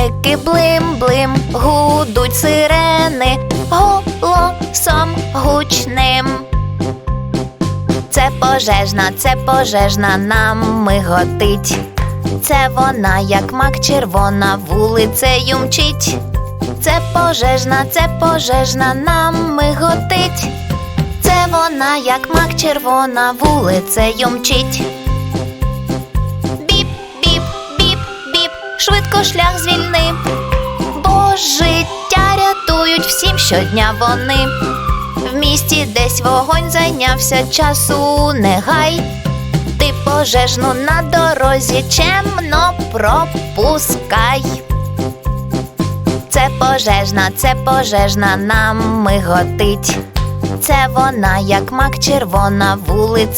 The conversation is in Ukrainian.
Вогники блим-блим, гудуть сирени голосом гучним. Це пожежна, це пожежна нам миготить. Це вона, як мак червона, вулицею мчить. Це пожежна, це пожежна нам миготить. Це вона, як мак червона, вулицею мчить. Швидко шлях звільни. Бо життя рятують всім щодня вони. В місті десь вогонь зайнявся часу не гай. Ти пожежну на дорозі чемно пропускай. Це пожежна, це пожежна нам миготить. Це вона, як мак червона, вулиця.